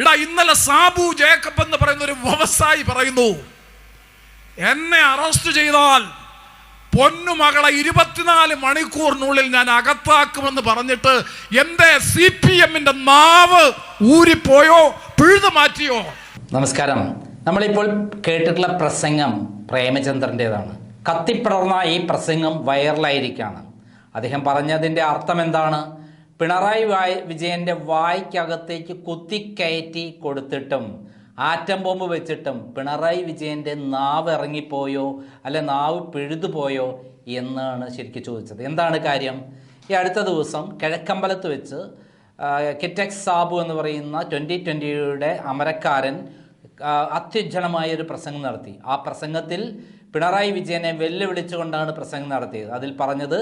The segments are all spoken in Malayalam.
ഇടാ ഇന്നലെ സാബു ജേക്കബ് എന്ന് പറയുന്ന ഒരു വ്യവസായി പറയുന്നു എന്നെ അറസ്റ്റ് ചെയ്താൽ പൊന്നുമകളെ ഇരുപത്തിനാല് മണിക്കൂറിനുള്ളിൽ ഞാൻ അകത്താക്കുമെന്ന് പറഞ്ഞിട്ട് എന്റെ സി പി എമ്മിന്റെ നാവ് ഊരിപ്പോയോ? പിഴുതു മാറ്റിയോ? നമസ്കാരം. നമ്മളിപ്പോൾ കേട്ടിട്ടുള്ള പ്രസംഗം പ്രേമചന്ദ്രന്റെതാണ്. കത്തിപ്പിടർന്ന ഈ പ്രസംഗം വൈറലായിരിക്കുകയാണ് അദ്ദേഹം പറഞ്ഞതിന്റെ അർത്ഥം എന്താണ്? പിണറായി വായ് വിജയന്റെ വായ്ക്കകത്തേക്ക് കുത്തിക്കയറ്റി കൊടുത്തിട്ടും ആറ്റം ബോംബ് വെച്ചിട്ടും പിണറായി വിജയന്റെ നാവ് ഇറങ്ങിപ്പോയോ അല്ലെ നാവ് പിഴുതുപോയോ എന്നാണ് ശരിക്കും ചോദിച്ചത്. എന്താണ് കാര്യം? ഈ അടുത്ത ദിവസം കിഴക്കമ്പലത്ത് വെച്ച് കിറ്റക്സ് സാബു എന്ന് പറയുന്ന ട്വന്റി ട്വന്റിയുടെ അമരക്കാരൻ ആ, ഒരു പ്രസംഗം നടത്തി. ആ പ്രസംഗത്തിൽ പിണറായി വിജയനെ വെല്ലുവിളിച്ചുകൊണ്ടാണ് പ്രസംഗം നടത്തിയത്. അതിൽ പറഞ്ഞത്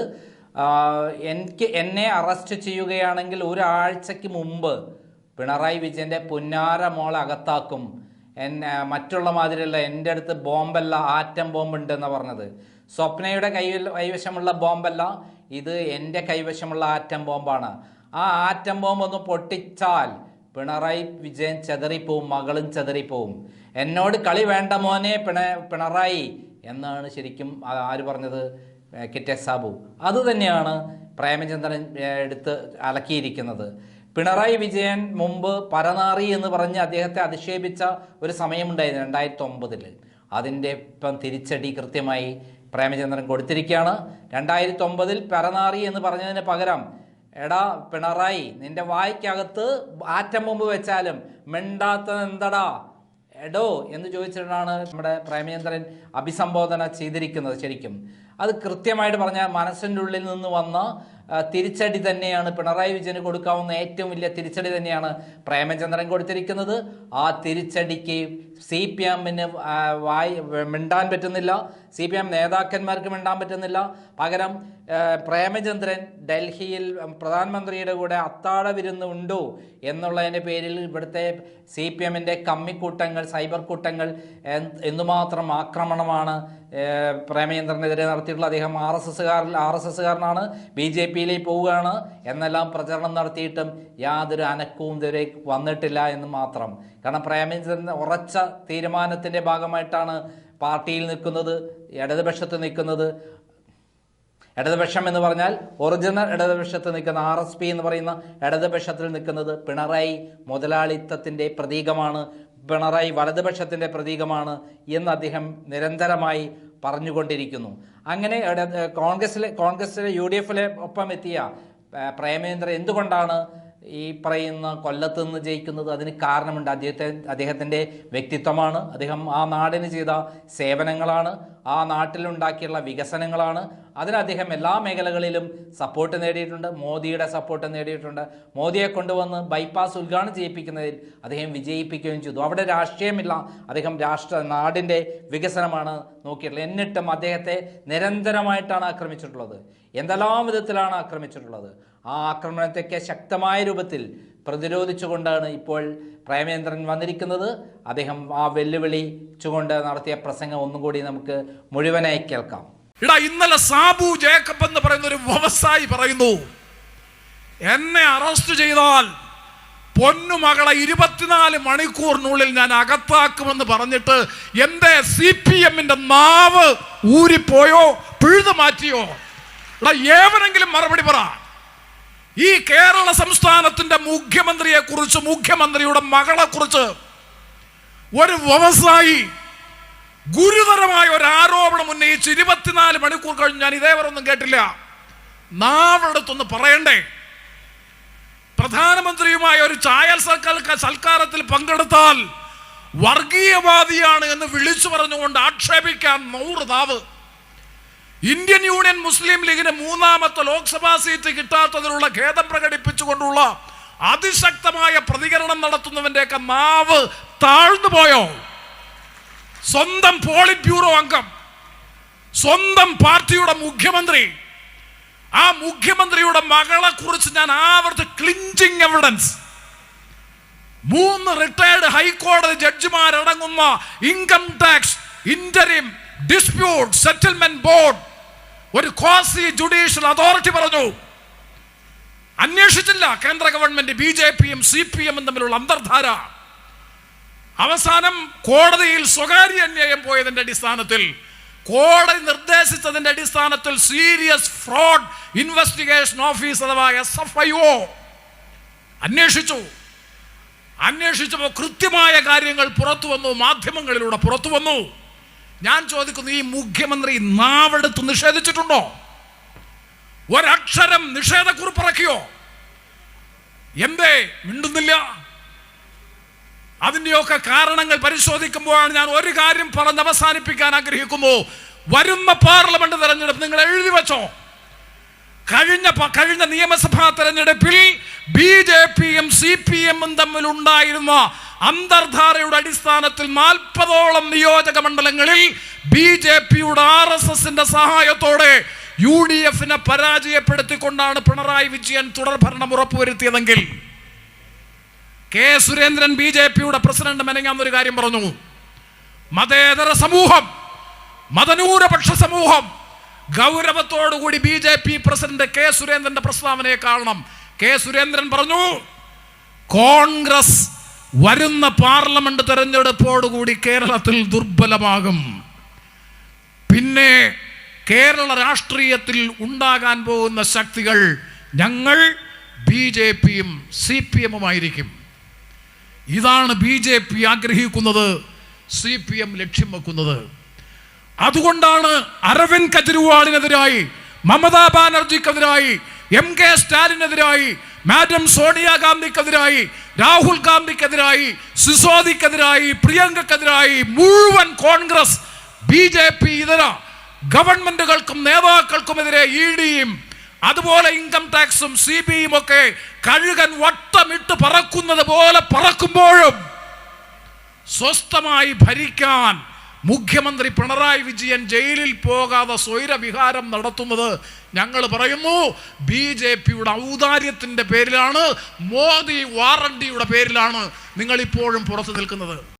എനിക്ക് എന്നെ അറസ്റ്റ് ചെയ്യുകയാണെങ്കിൽ ഒരാഴ്ചയ്ക്ക് മുമ്പ് പിണറായി വിജയന്റെ പുന്നാര മോൾ അകത്താക്കും. എന്നെ മറ്റുള്ള മാതിരിയല്ല എന്റെ അടുത്ത് ബോംബല്ല ആറ്റം ബോംബുണ്ട് എന്ന് പറഞ്ഞത്. സ്വപ്നയുടെ കൈ കൈവശമുള്ള ബോംബല്ല ഇത് എന്റെ കൈവശമുള്ള ആറ്റം ബോംബാണ്. ആ ആറ്റം ബോംബ് ഒന്ന് പൊട്ടിച്ചാൽ പിണറായി വിജയൻ ചെതറിപ്പോവും മകളും ചെതറിപ്പോവും. എന്നോട് കളി വേണ്ട മോനെ പിണ പിണറായി എന്നാണ് ശരിക്കും ആര് പറഞ്ഞത്? കിറ്റെ സാബു അതുതന്നെയാണ് പ്രേമചന്ദ്രൻ എടുത്ത് അലക്കിയിരിക്കുന്നത്. പിണറായി വിജയൻ മുമ്പ് പരനാറി എന്ന് പറഞ്ഞ് അദ്ദേഹത്തെ അധിക്ഷേപിച്ച ഒരു സമയമുണ്ടായിരുന്നു രണ്ടായിരത്തി ഒമ്പതിൽ അതിന്റെ ഇപ്പം തിരിച്ചടി കൃത്യമായി പ്രേമചന്ദ്രൻ കൊടുത്തിരിക്കുകയാണ്. രണ്ടായിരത്തി ഒമ്പതിൽ പരനാറി എന്ന് പറഞ്ഞതിന് പകരം എടാ പിണറായി നിന്റെ വായ്ക്കകത്ത് ആറ്റം ബോംബ് വെച്ചാലും മിണ്ടാത്തത് എന്തടാ എടോ എന്ന് ചോദിച്ചിട്ടാണ് നമ്മുടെ പ്രേമചന്ദ്രൻ അഭിസംബോധന ചെയ്തിരിക്കുന്നത് ശരിക്കും. അത് കൃത്യമായിട്ട് പറഞ്ഞാൽ മനസ്സിന്റെ ഉള്ളിൽ നിന്ന് വന്ന തിരിച്ചടി തന്നെയാണ് പിണറായി വിജയന് കൊടുക്കാവുന്ന ഏറ്റവും വലിയ തിരിച്ചടി തന്നെയാണ് പ്രേമചന്ദ്രൻ കൊടുത്തിരിക്കുന്നത്. ആ തിരിച്ചടിക്ക് സി പി എമ്മിന് വായി മിണ്ടാൻ പറ്റുന്നില്ല. സി പി എം നേതാക്കന്മാർക്ക് മിണ്ടാൻ പറ്റുന്നില്ല. പകരം പ്രേമചന്ദ്രൻ ഡൽഹിയിൽ പ്രധാനമന്ത്രിയുടെ കൂടെ അത്താഴ വിരുന്ന് ഉണ്ടോ എന്നുള്ളതിന്റെ പേരിൽ ഇവിടുത്തെ സി പി എമ്മിന്റെ കമ്മിക്കൂട്ടങ്ങൾ സൈബർ കൂട്ടങ്ങൾ എന്തുമാത്രം ആക്രമണമാണ് പ്രേമചന്ദ്രനെതിരെ നടത്തിയിട്ടുള്ള അദ്ദേഹം ആർ എസ് എസ്സുകാരിൽ ആർ എസ് എസ്സുകാരനാണ്. ബി ജെ പിയിലേക്ക് പോവുകയാണ്. എന്നെല്ലാം പ്രചരണം നടത്തിയിട്ടും യാതൊരു അനക്കവും ഇതുവരെ വന്നിട്ടില്ല എന്ന് മാത്രം. കാരണം പ്രേമചന്ദ്രൻ ഉറച്ച തീരുമാനത്തിന്റെ ഭാഗമായിട്ടാണ് പാർട്ടിയിൽ നിൽക്കുന്നത് ഇടതുപക്ഷത്ത് നിൽക്കുന്നത്. ഇടതുപക്ഷം എന്ന് പറഞ്ഞാൽ ഒറിജിനൽ ഇടതുപക്ഷത്ത് നിൽക്കുന്ന ആർ എസ് പി എന്ന് പറയുന്ന ഇടതുപക്ഷത്തിൽ നിൽക്കുന്നത് പിണറായി മുതലാളിത്തത്തിന്റെ പ്രതീകമാണ്. പിണറായി വലതുപക്ഷത്തിന്റെ പ്രതീകമാണ് എന്ന് അദ്ദേഹം നിരന്തരമായി പറഞ്ഞുകൊണ്ടിരിക്കുന്നു. അങ്ങനെ കോൺഗ്രസിലെ കോൺഗ്രസിലെ യു ഡി എഫിലെ ഒപ്പം എത്തിയ പ്രേമേന്ദ്ര എന്തുകൊണ്ടാണ് ഈ പറയുന്ന കൊല്ലത്ത് നിന്ന് ജയിക്കുന്നത് അതിന് കാരണമുണ്ട്. അദ്ദേഹത്തെ അദ്ദേഹത്തിന്റെ വ്യക്തിത്വമാണ്. അദ്ദേഹം ആ നാടിന് ചെയ്ത സേവനങ്ങളാണ്. ആ നാട്ടിലുണ്ടാക്കിയുള്ള വികസനങ്ങളാണ്. അതിന് അദ്ദേഹം എല്ലാ മേഖലകളിലും സപ്പോർട്ട് നേടിയിട്ടുണ്ട്. മോദിയുടെ സപ്പോർട്ട് നേടിയിട്ടുണ്ട്. മോദിയെ കൊണ്ടുവന്ന് ബൈപ്പാസ് ഉദ്ഘാടനം ചെയ്യിപ്പിക്കുന്നതിൽ അദ്ദേഹം വിജയിപ്പിക്കുകയും ചെയ്തു. അവിടെ രാഷ്ട്രീയമില്ല. അദ്ദേഹം രാഷ്ട്ര നാടിന്റെ വികസനമാണ് നോക്കിയിട്ടുള്ളത്. എന്നിട്ടും അദ്ദേഹത്തെ നിരന്തരമായിട്ടാണ് ആക്രമിച്ചിട്ടുള്ളത്. എന്തെല്ലാം വിധത്തിലാണ് ആക്രമിച്ചിട്ടുള്ളത്? ആ ആക്രമണത്തെയൊക്കെ ശക്തമായ രൂപത്തിൽ പ്രതിരോധിച്ചുകൊണ്ടാണ് ഇപ്പോൾ പ്രേമേന്ദ്രൻ വന്നിരിക്കുന്നത്. അദ്ദേഹം ആ വെല്ലുവിളി ചുകൊണ്ട് നടത്തിയ പ്രസംഗം ഒന്നും കൂടി നമുക്ക് മുഴുവനായി കേൾക്കാം. ഇടാ ഇന്നലെ സാബു ജേക്കബ് എന്ന് പറയുന്ന ഒരു വ്യവസായി പറയുന്നു എന്നെ അറസ്റ്റ് ചെയ്താൽ പൊന്നുമകളെ ഇരുപത്തിനാല് മണിക്കൂറിനുള്ളിൽ ഞാൻ അകത്താക്കുമെന്ന് പറഞ്ഞിട്ട് എന്റെ സി പി എമ്മിന്റെ നാവ് ഊരിപ്പോയോ പിഴുതു മാറ്റിയോ? എടാ ഏവനെങ്കിലും മറുപടി പറ. ഈ കേരള സംസ്ഥാനത്തിന്റെ മുഖ്യമന്ത്രിയെ കുറിച്ച് മുഖ്യമന്ത്രിയുടെ മകളെ കുറിച്ച് ഒരു വ്യവസായി ഗുരുതരമായ ഒരു ആരോപണം ഉന്നയിച്ച് ഇരുപത്തിനാല് മണിക്കൂർ കഴിഞ്ഞ് ഞാൻ ഇതേവരെ ഒന്നും കേട്ടില്ല. നാവെടുത്തൊന്ന് പറയണ്ടേ? പ്രധാനമന്ത്രിയുമായ ഒരു ചായൽ സൽക്കാ സൽക്കാരത്തിൽ പങ്കെടുത്താൽ വർഗീയവാദിയാണ് എന്ന് വിളിച്ചു പറഞ്ഞുകൊണ്ട് ആക്ഷേപിക്കാൻ നൂറ് നാവ്. ഇന്ത്യൻ യൂണിയൻ മുസ്ലിം ലീഗിന് മൂന്നാമത്തെ ലോക്സഭാ സീറ്റ് കിട്ടാത്തതിലുള്ള ഖേദം പ്രകടിപ്പിച്ചുകൊണ്ടുള്ള അതിശക്തമായ പ്രതികരണം നടത്തുന്നവന്റെയൊക്കെ നാവ് താഴ്ന്നു പോയോ? സ്വന്തം പോളിറ്റ് ബ്യൂറോ അംഗം സ്വന്തം പാർട്ടിയുടെ മുഖ്യമന്ത്രി ആ മുഖ്യമന്ത്രിയുടെ മകളെ കുറിച്ച് ഞാൻ ആവർത്തി ക്ലിഞ്ചിങ് എവിഡൻസ്. മൂന്ന് റിട്ടയർഡ് ഹൈക്കോടതി ജഡ്ജിമാരടങ്ങുന്ന income tax interim dispute settlement board ഒരു ക്വാസി ജുഡീഷ്യൽ അതോറിറ്റി പറഞ്ഞു. അന്വേഷിച്ചില്ല. കേന്ദ്ര ഗവൺമെന്റ് ബി ജെ പിയും സി പി എമ്മും തമ്മിലുള്ള അന്തർധാര. അവസാനം കോടതിയിൽ സ്വകാര്യ അന്യായം പോയതിന്റെ അടിസ്ഥാനത്തിൽ കോടതി നിർദ്ദേശിച്ചതിന്റെ അടിസ്ഥാനത്തിൽ സീരിയസ് ഫ്രോഡ് ഇൻവെസ്റ്റിഗേഷൻ ഓഫീസ് അഥവാ എസ് എഫ് ഐ ഒ അന്വേഷിച്ചു. അന്വേഷിച്ചപ്പോൾ കൃത്യമായ കാര്യങ്ങൾ പുറത്തു വന്നു മാധ്യമങ്ങളിലൂടെ പുറത്തു വന്നു. ഞാൻ ചോദിക്കുന്നു ഈ മുഖ്യമന്ത്രി നാവെടുത്ത് നിഷേധിച്ചിട്ടുണ്ടോ? ഒരക്ഷരം നിഷേധക്കുറിപ്പിറക്കിയോ? എന്തേ മിണ്ടുന്നില്ല? അതിന്റെയൊക്കെ കാരണങ്ങൾ പരിശോധിക്കുമ്പോഴാണ് ഞാൻ ഒരു കാര്യം പറഞ്ഞ് അവസാനിപ്പിക്കാൻ ആഗ്രഹിക്കുന്നു. വരുന്ന പാർലമെന്റ് തെരഞ്ഞെടുപ്പ് നിങ്ങൾ എഴുതി വെച്ചോ. കഴിഞ്ഞ കഴിഞ്ഞ നിയമസഭാ തെരഞ്ഞെടുപ്പിൽ ബി ജെ പിയും സി പി എമ്മും തമ്മിൽ ഉണ്ടായിരുന്ന അന്തർധാരയുടെ അടിസ്ഥാനത്തിൽ നാൽപ്പതോളം നിയോജക മണ്ഡലങ്ങളിൽ ബി ജെ പിയുടെ ആർ എസ് എസിന്റെ സഹായത്തോടെ യു ഡി എഫിനെ പരാജയപ്പെടുത്തിക്കൊണ്ടാണ് പിണറായി വിജയൻ തുടർഭരണം ഉറപ്പുവരുത്തിയതെങ്കിൽ കെ സുരേന്ദ്രൻ ബി ജെ പിയുടെ പ്രസിഡന്റ് മെനങ്ങാന്നൊരു കാര്യം പറഞ്ഞു. മതേതര സമൂഹം മതന്യൂനപക്ഷ സമൂഹം ഗൗരവത്തോടുകൂടി B J P president K സുരേന്ദ്രന്റെ പ്രസ്താവനയെ കാണണം. കെ സുരേന്ദ്രൻ പറഞ്ഞു കോൺഗ്രസ് വരുന്ന പാർലമെന്റ് തെരഞ്ഞെടുപ്പോടുകൂടി കേരളത്തിൽ ദുർബലമാകും. പിന്നെ കേരള രാഷ്ട്രീയത്തിൽ ഉണ്ടാകാൻ പോകുന്ന ശക്തികൾ ഞങ്ങൾ ബി ജെ പിയും സി പി എമ്മുമായിരിക്കും. ഇതാണ് ബി ജെ പി ആഗ്രഹിക്കുന്നത് സി പി എം ലക്ഷ്യം വെക്കുന്നത്. അതുകൊണ്ടാണ് അരവിന്ദ് കെജ്രിവാളിനെതിരായി മമതാ ബാനർജിക്കെതിരായി എം കെ സ്റ്റാലിനെതിരായി മാഡം സോണിയാഗാന്ധിക്കെതിരായി രാഹുൽ ഗാന്ധിക്കെതിരായി സിസോദിക്കെതിരായി പ്രിയങ്കക്കെതിരായി മുഴുവൻ കോൺഗ്രസ് ബി ജെ പി ഇതര ഗവൺമെന്റുകൾക്കും നേതാക്കൾക്കുമെതിരെ ഇ ഡിയും അതുപോലെ ഇൻകം ടാക്സും സി ബിയും ഒക്കെ കഴുകൻ വട്ടമിട്ട് പറക്കുന്നത് പോലെ പറക്കുമ്പോഴും സ്വസ്ഥമായി ഭരിക്കാൻ മുഖ്യമന്ത്രി പിണറായി വിജയൻ ജയിലിൽ പോകാതെ സ്വൈരവിഹാരം നടത്തുന്നത് ഞങ്ങൾ പറയുന്നു. ബി ജെ പിയുടെ ഔദാര്യത്തിന്റെ പേരിലാണ് മോദി വാറണ്ടിയുടെ പേരിലാണ് നിങ്ങളിപ്പോഴും പുറത്തു നിൽക്കുന്നത്.